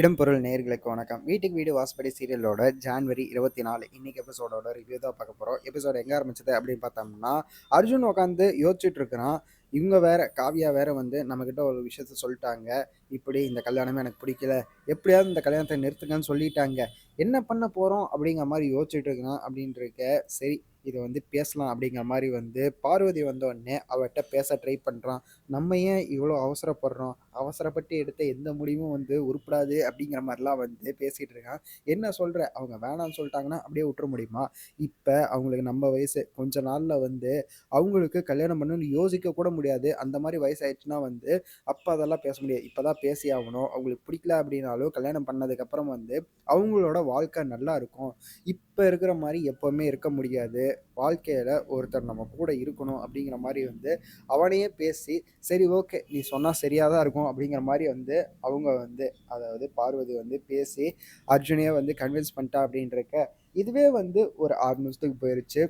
இடம்பொருள் நேர்களுக்கு வணக்கம். வீட்டுக்கு வீடு வாசப்படி சீரியலோட ஜான்வரி இருபத்தி நாலு இன்னைக்கு எபிசோடோட ரிவ்யூ தான் பார்க்க போகிறோம் எபிசோட் எங்கே ஆரம்பிச்சது அப்படின்னு பார்த்தோம்னா அர்ஜுன் உட்காந்து யோசிச்சுட்டு இருக்கிறான். இவங்க வேற காவியா வேற வந்து நம்மக்கிட்ட ஒரு விஷயத்த சொல்லிட்டாங்க. இப்படி இந்த கல்யாணமே எனக்கு பிடிக்கல. எப்படியாவது இந்த கல்யாணத்தை நிறுத்துங்கன்னு சொல்லிட்டாங்க. என்ன பண்ண போகிறோம் அப்படிங்கிற மாதிரி யோசிச்சுட்டு இருக்கிறான் அப்படின்ட்டு இருக்க. சரி இதை வந்து பேசலாம் அப்படிங்கிற மாதிரி வந்து பார்வதி வந்தோடனே அவர்கிட்ட பேச ட்ரை பண்ணுறான் நம்ம ஏன் இவ்வளோ அவசரப்படுறோம்? அவசரப்பட்டு எடுத்த எந்த முடிவும் வந்து உருப்படாது அப்படிங்கிற மாதிரிலாம் வந்து பேசிகிட்டு இருக்கான். என்ன சொல்கிற அவங்க வேணாம்னு சொல்லிட்டாங்கன்னா அப்படியே விட்டுற முடியுமா? இப்போ அவங்களுக்கு நம்ம வயசு. கொஞ்ச நாளில் வந்து அவங்களுக்கு கல்யாணம் பண்ணணும்னு யோசிக்க கூட முடியாது. அந்த மாதிரி வயசாயிடுச்சுன்னா வந்து அப்போ அதெல்லாம் பேச முடியாது. இப்போ தான் பேசி ஆகணும். அவங்களுக்கு பிடிக்கல அப்படின்னாலும் கல்யாணம் பண்ணதுக்கப்புறம் வந்து அவங்களோட வாழ்க்கை நல்லா இருக்கும். இப்போ இருக்கிற மாதிரி எப்போவுமே இருக்க முடியாது. வாழ்க்கையில் ஒருத்தர் நம்ம கூட இருக்கணும் அப்படிங்கிற மாதிரி வந்து அவனையே பேசி சரி ஓகே. நீ சொன்னால் சரியாக தான் இருக்கும். அப்படிங்கிற மாதிரி வந்து அவங்க வந்து அதாவது பார்வதி வந்து பேசி அர்ஜுனையே வந்து கன்வின்ஸ் பண்ணிட்டா அப்படின்றக்க இதுவே வந்து ஒரு ஆறு நிமிஷத்துக்கு போயிருச்சு.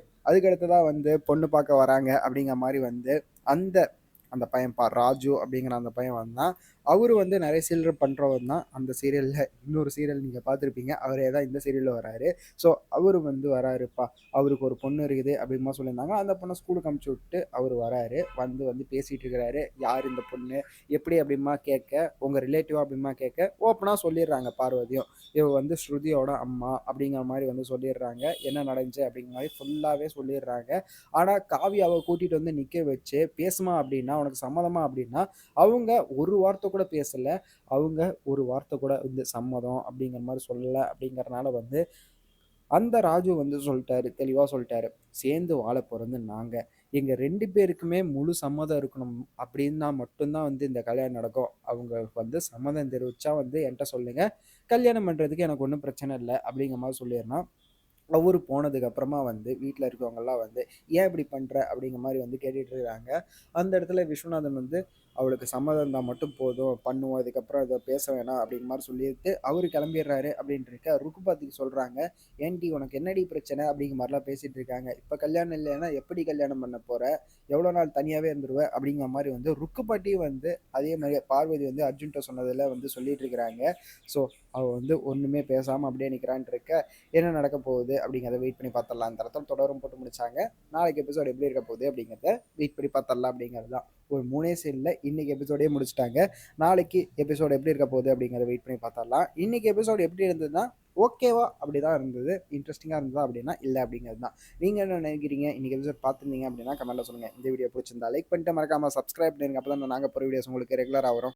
தான் வந்து பொண்ணு பார்க்க வராங்க அப்படிங்கிற மாதிரி வந்து அந்த அந்த பையன் பா ராஜு அப்படிங்கிற அந்த பையன் வந்தான். அவர் வந்து நிறைய சீரியல் பண்ணுறவர் தான் அந்த சீரியலில் இன்னொரு சீரியல் நீங்கள் பார்த்துருப்பீங்க. அவரே தான் இந்த சீரியலில் வராரு. ஸோ அவர் வந்து வராருப்பா. அவருக்கு ஒரு பொண்ணு இருக்குது அப்படிமா சொல்லியிருந்தாங்க. அந்த பொண்ணை ஸ்கூலுக்கு அமுச்சு விட்டு அவர் வராரு. வந்து வந்து பேசிகிட்டு இருக்கிறாரு. யார் இந்த பொண்ணு? எப்படி அப்படிமா கேட்க? உங்கள் ரிலேட்டிவ் அப்படிமா கேட்க? ஓப்பனாக சொல்லிடுறாங்க பார்வதியும். இவ வந்து ஸ்ருதியோட அம்மா அப்படிங்கிற மாதிரி வந்து சொல்லிடுறாங்க. என்ன நடந்துச்சு? அப்படிங்கிற மாதிரி ஃபுல்லாகவே சொல்லிடுறாங்க. ஆனால் காவியாவை கூட்டிகிட்டு வந்து நிற்க வச்சு பேசுமா அப்படின்னா உனக்கு சம்மதமா அப்படின்னா அவங்க ஒரு வார்த்தை கூட பேசலை அவங்க ஒரு வார்த்தை கூட வந்து சம்மதம் அப்படிங்கிற மாதிரி சொல்லலை அப்படிங்கிறனால வந்து அந்த ராஜு வந்து சொல்லிட்டாரு தெளிவாக சொல்லிட்டாரு. சேர்ந்து வாழ பிறந்து நாங்கள் எங்கள் ரெண்டு பேருக்குமே முழு சம்மதம் இருக்கணும். அப்படின்னா மட்டும்தான் வந்து இந்த கல்யாணம் நடக்கும். அவங்களுக்கு வந்து சம்மதம் தெரிவிச்சா வந்து என்கிட்ட சொல்லுங்கள் கல்யாணம் பண்ணுறதுக்கு எனக்கு ஒன்றும் பிரச்சனை இல்லை. அப்படிங்கிற மாதிரி சொல்லிடுறான். அவர் போனதுக்கப்புறமா வந்து வீட்டில் இருக்கவங்கெல்லாம் வந்து ஏன் இப்படி பண்ணுற அப்படிங்கிற மாதிரி வந்து கேட்டுட்டு இருக்காங்க. அந்த இடத்துல விஸ்வநாதன் வந்து அவளுக்கு சம்மதம் மட்டும் போதும் பண்ணுவோம் அதுக்கப்புறம் இதை பேச வேணாம் அப்படிங்கிற மாதிரி சொல்லிட்டு அவர் கிளம்பிடுறாரு அப்படின்ட்டு இருக்க. ருக்குபாத்துக்கு சொல்கிறாங்க ஏன்டி உனக்கு என்னடி பிரச்சனை? அப்படிங்கிற மாதிரிலாம் பேசிகிட்டு இருக்காங்க. இப்போ கல்யாணம் இல்லைன்னா எப்படி கல்யாணம் பண்ண போகிற எவ்வளோ நாள் தனியாகவே இருந்துருவேன் அப்படிங்கிற மாதிரி வந்து ருக்குப்பாட்டி வந்து அதே மாதிரி பார்வதி வந்து அர்ஜுன்ட்ட சொன்னதில் வந்து சொல்லிட்டு இருக்கிறாங்க. ஸோ அவள் வந்து ஒன்றுமே பேசாமல் அப்படியே நிற்கிறான்ட்டு இருக்க. என்ன நடக்க போகுது? அப்படிங்கிறத வெயிட் பண்ணி பார்த்துடலாம் இந்த இடத்துல தொடரும் போட்டு முடிச்சாங்க. நாளைக்கு எபிசோடு எப்படி இருக்க போகுது அப்படிங்கிறத வெயிட் பண்ணி பார்த்துடலாம் அப்படிங்கிறது தான். ஒரு மூணே சீனில் இன்னைக்கு எபிசோடே முடிச்சிட்டாங்க. நாளைக்கு எபிசோடு எப்படி இருக்க போகுது அப்படிங்கிறத வெயிட் பண்ணி பார்த்துடலாம் இன்னைக்கு எபிசோடு எப்படி இருந்ததுன்னா ஓகேவா அப்படி தான் இருந்தது. இன்ட்ரெஸ்டிங்காக இருந்ததா அப்படின்னா இல்லை அப்படிங்கிறது தான். நீங்கள் என்ன நினைக்கிறீங்க? இன்றைக்கி எபிசோட் பார்த்துருந்தீங்க அப்படின்னா கமெண்ட்டில் சொல்லுங்கள் இந்த வீடியோ பிடிச்சிருந்தா லைக் பண்ணிட்டு மறக்காமல் சப்ஸ்கிரைப் பண்ணிருங்க. அப்போ தான் நாங்கள் போகிற வீடியோஸ் உங்களுக்கு ரெகுலராக வரும்.